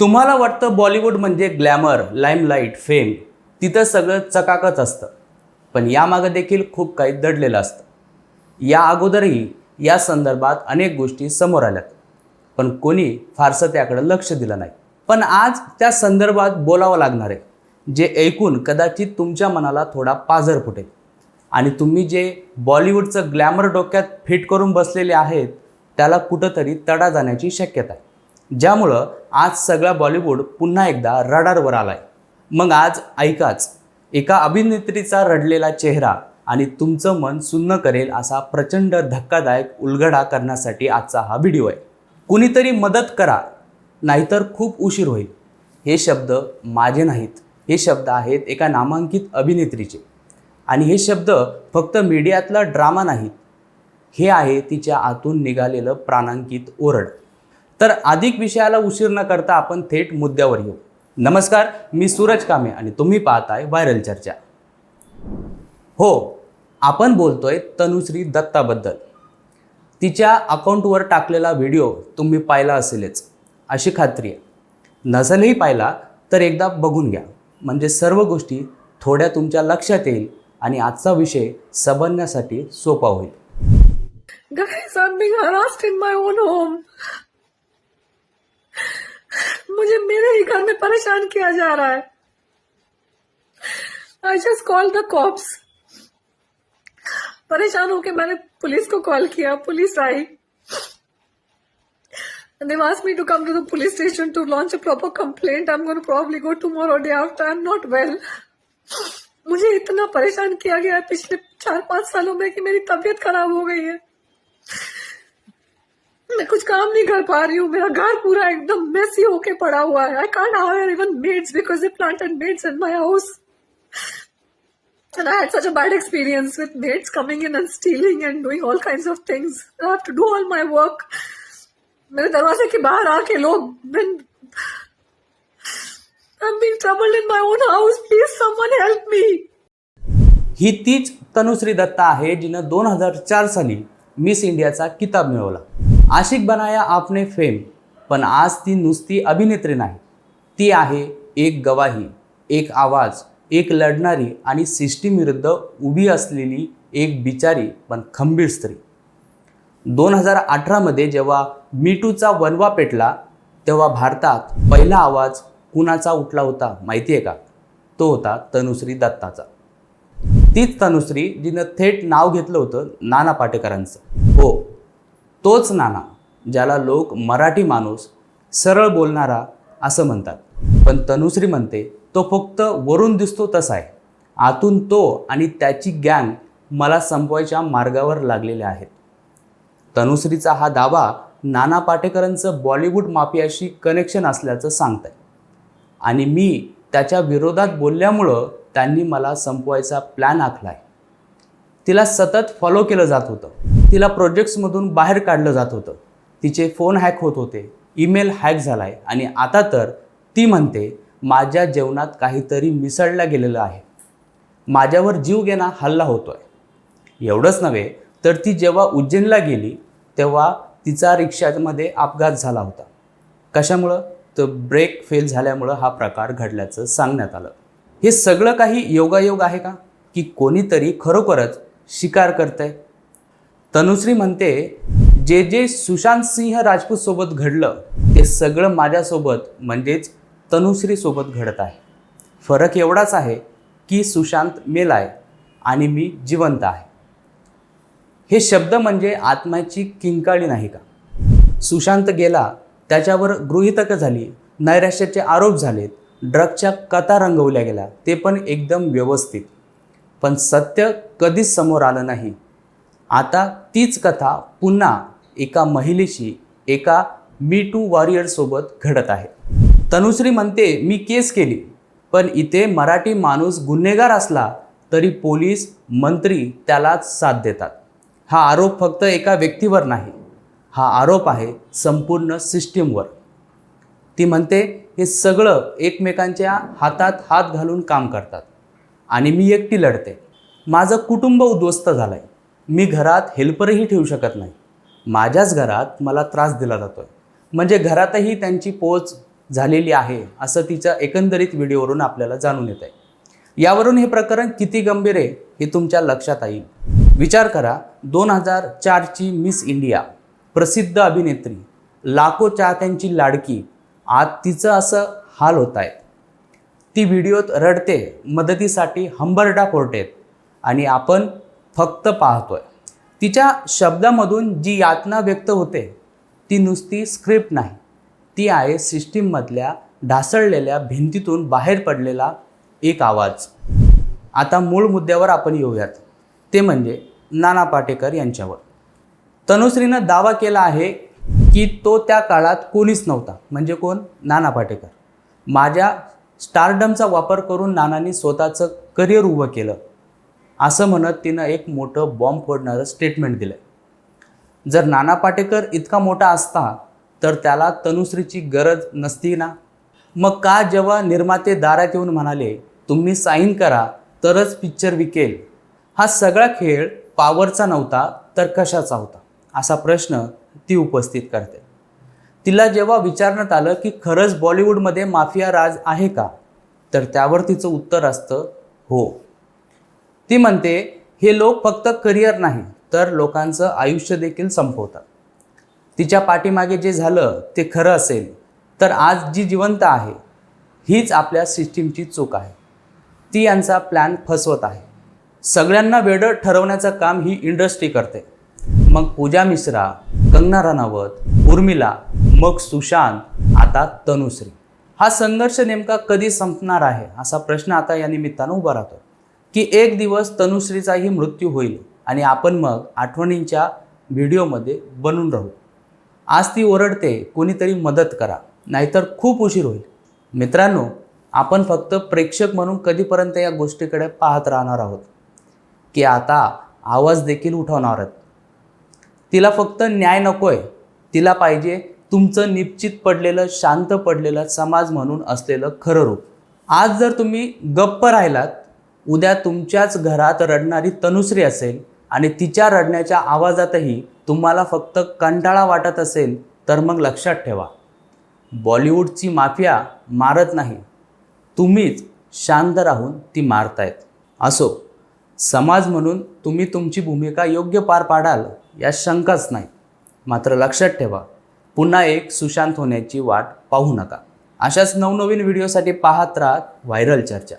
तुम्हाला वाटतं बॉलिवूड म्हणजे ग्लॅमर लाईमलाईट फेम तिथं सगळं चकाकच असतं. पण यामागं देखील खूप काही दडलेलं असतं. या अगोदरही या संदर्भात अनेक गोष्टी समोर आल्यात. पण कोणी फारसं त्याकडं लक्ष दिलं नाही. पण आज त्या संदर्भात बोलावं लागणार आहे जे ऐकून कदाचित तुमच्या मनाला थोडा पाझर फुटेल. आणि तुम्ही जे बॉलिवूडचं ग्लॅमर डोक्यात फिट करून बसलेले आहेत त्याला कुठंतरी तडा जाण्याची शक्यता आहे. ज्यामुळं आज सगळा बॉलिवूड पुन्हा एकदा रडारवर आलाय. मग आज ऐकाच एका अभिनेत्रीचा रडलेला चेहरा आणि तुमचं मन सुन्न करेल असा प्रचंड धक्कादायक उलगडा करण्यासाठी आजचा हा व्हिडिओ आहे. कुणीतरी मदत करा नाहीतर खूप उशीर होईल. हे शब्द माझे नाहीत. हे शब्द आहेत एका नामांकित अभिनेत्रीचे. आणि हे शब्द फक्त मीडियातला ड्रामा नाहीत. हे आहे तिच्या आतून निघालेलं प्राणांकित ओरड. तर अधिक विषयाला उशीर न करता आपण थेट मुद्द्यावर येऊ. नमस्कार मी सूरज कामे आणि तुम्ही पाहताय व्हायरल चर्चा. हो आपण बोलतोय तनुश्री दत्ताबद्दल. तिच्या अकाउंटवर टाकलेला व्हिडिओ तुम्ही पाहिला असेलच. अशी खात्री आहे. नसेलही पाहिला तर एकदा बघून घ्या. म्हणजे सर्व गोष्टी थोड्या तुमच्या लक्षात येईल आणि आजचा विषय समजण्यासाठी सोपा होईल. Guys, I'm being harassed in my own home. घर में परेशान किया जा रहा है। I just call the cops परेशान होकर मैंने पुलिस को कॉल किया, पुलिस आई। Dewas me to come to the police station to launch a proper complaint I am gonna probably go today after I am not well मुझे इतना परेशान KIA गया पिछले चार पाँच सालों में कि मेरी तबियत खराब हो गई है। मैं कुछ काम नहीं कर पा रही हूँ मेरा घर पूरा एकदम मेसी होके पड़ा हुआ है I can't hire even maids because they planted maids in my house And I had such a bad experience with maids coming in and stealing and doing all kinds of things. I have to do all my work. मेरे दरवाजे के बाहर आके लोग I'm being troubled in my own house. Please, someone help me. ही तीच तनुश्री दत्ता आहे जिनं दोन हजार चार साली मिस इंडियाचा किताब मिळवला आशिक बनाया आपने फेम पण आज ती नुसती अभिनेत्री नाही. ती आहे एक गवाही एक आवाज एक लढणारी आणि सिस्टीम विरुद्ध उभी असलेली एक बिचारी पण खंबीर स्त्री. दोन हजार अठरामध्ये जेव्हा मीटूचा वनवा पेटला तेव्हा भारतात पहिला आवाज कुणाचा उठला होता माहिती आहे का? तो होता तनुश्री दत्ताचा. तीच तनुश्री जिनं थेट नाव घेतलं होतं नाना पाटेकरांचं. हो तोच नाना ज्याला लोक मराठी माणूस सरळ बोलणारा असं म्हणतात. पण तनुश्री म्हणते तो फक्त वरून दिसतो तसा आहे. आतून तो आणि त्याची गँग मला संपवायच्या मार्गावर लागलेले आहेत. तनुश्रीचा हा दावा नाना पाटेकरांचं बॉलिवूड माफियाशी कनेक्शन असल्याचं सांगत आहे आणि मी त्याच्या विरोधात बोलल्यामुळं त्यांनी मला संपवायचा प्लॅन आखला आहे तिला सतत फॉलो केलं जात होतं. तिला प्रोजेक्ट्समधून बाहेर काढलं जात होतं. तिचे फोन हॅक होत होते. ईमेल हॅक झाला आहे आणि आता तर ती म्हणते माझ्या जेवणात काहीतरी मिसळला गेलेलं आहे. माझ्यावर जीव घेणा हल्ला होतो आहे एवढंच नव्हे तर ती जेव्हा उज्जैनला गेली तेव्हा तिचा रिक्षामध्ये अपघात झाला होता. कशामुळं? तर ब्रेक फेल झाल्यामुळं हा प्रकार घडल्याचं सांगण्यात आलं. हे सगळं काही योगायोग आहे का? की कोणीतरी खरोखरच शिकार करतंय? तनुश्री म्हणते जे जे सुशांत सिंह राजपूत सोबत घडलं ते सगळं माझ्यासोबत म्हणजेच तनुश्रीसोबत घडत आहे. फरक एवढाच आहे की सुशांत मेलाय आणि मी जिवंत आहे. हे शब्द म्हणजे आत्म्याची किंकाळी नाही का? सुशांत गेला त्याच्यावर गृहितकं झाली नैराश्याचे आरोप झालेत ड्रगच्या कथा रंगवल्या गेल्या ते पण एकदम व्यवस्थित. पण सत्य कधीच समोर आलं नाही. आता तीच कथा पुन्हा एका महिलेशी एका मी टू वॉरियरसोबत घडत आहे. तनुश्री म्हणते मी केस केली पण इथे मराठी माणूस गुन्हेगार असला तरी पोलीस मंत्री त्यालाच साथ देतात. हा आरोप फक्त एका व्यक्तीवर नाही हा आरोप आहे संपूर्ण सिस्टीमवर. ती म्हणते हे सगळं एकमेकांच्या हातात हात घालून काम करतात आणि मी एकटी लढते. माझं कुटुंब उद्ध्वस्त झालं आहे मी घरात हेल्परही ठेवू शकत नाही. माझ्याच घरात मला त्रास दिला जातो आहे म्हणजे घरातही त्यांची पोच झालेली आहे असं तिच्या एकंदरीत व्हिडिओवरून आपल्याला जाणून येत आहे यावरून हे प्रकरण किती गंभीर आहे हे तुमच्या लक्षात येईल. विचार करा दोन हजार चारची मिस इंडिया प्रसिद्ध अभिनेत्री लाखो चाहत्यांची लाडकी आज तिचं असं हाल होत आहेत ती व्हिडिओत रडते मदतीसाठी हंबरडा कोर्टेत. आणि आपण फक्त पाहतोय. तिच्या शब्दामधून जी यातना व्यक्त होते ती नुसती स्क्रिप्ट नाही. ती आहे सिस्टीममधल्या ढासळलेल्या भिंतीतून बाहेर पडलेला एक आवाज. आता मूळ मुद्द्यावर आपण येऊयात. ते म्हणजे नाना पाटेकर यांच्यावर. तनुश्रीनं दावा केला आहे की तो त्या काळात कोणीच नव्हता. म्हणजे कोण? नाना पाटेकर. माझ्या स्टारडमचा वापर करून नानांनी स्वतःचं करिअर उभं केलं. असं म्हणत तिनं एक मोठं बॉम्ब फोडणारं स्टेटमेंट दिलं जर नाना पाटेकर इतका मोठा असता तर त्याला तनुश्रीची गरज नसती ना? मग का जेव्हा निर्माते दारात येऊन म्हणाले तुम्ही साईन करा तरच पिक्चर विकेल. हा सगळा खेळ पॉवरचा नव्हता तर कशाचा होता? असा प्रश्न ती उपस्थित करते. तिला जेव्हा विचारण्यात आलं की खरंच बॉलिवूडमध्ये माफिया राज आहे का तर त्यावर तिचं उत्तर असतं हो. ती म्हणते हे लोक फक्त करिअर नाही तर लोकांचं आयुष्य देखील संपवतात. तिच्या पाठीमागे जे झालं ते खरं असेल तर आज जी जिवंत आहे हीच आपल्या सिस्टीमची चूक आहे. ती यांचा प्लॅन फसवत आहे. सगळ्यांना वेडं ठरवण्याचं काम ही इंडस्ट्री करते. मग पूजा मिश्रा कंगना रनावत उर्मिला मग सुशांत आता तनुश्री. हा संघर्ष नेमका कधी संपणार आहे असा प्रश्न आता या निमित्तानं उभा राहतो की एक दिवस तनुश्रीचाही मृत्यू होईल आणि आपण मग आठवणींच्या व्हिडिओमध्ये बनून राहू. आज ती ओरडते कोणीतरी मदत करा नाहीतर खूप उशीर होईल. मित्रांनो आपण फक्त प्रेक्षक म्हणून कधीपर्यंत या गोष्टीकडे पाहत राहणार आहोत? की आता आवाज देखील उठवणार आहेत. तिला फक्त न्याय नकोय. तिला पाहिजे तुमचं निश्चित पडलेलं शांत पडलेलं समाज म्हणून असलेलं खरं रूप. आज जर तुम्ही गप्प राहिलात उद्या तुमच्याच घरात रडणारी तनुश्री असेल आणि तिच्या रडण्याच्या आवाजातही तुम्हाला फक्त कंटाळा वाटत असेल तर मग लक्षात ठेवा. बॉलिवूडची माफिया मारत नाही. तुम्हीच शांत राहून ती मारतायत. असो समाज म्हणून तुम्ही तुमची भूमिका योग्य पार पाडाल या शंकाच नाही. मात्र लक्षात ठेवा पुन्हा एक सुशांत होण्याची वाट पाहू नका. अशाच नवनवीन व्हिडिओसाठी पाहत राहा व्हायरल चर्चा.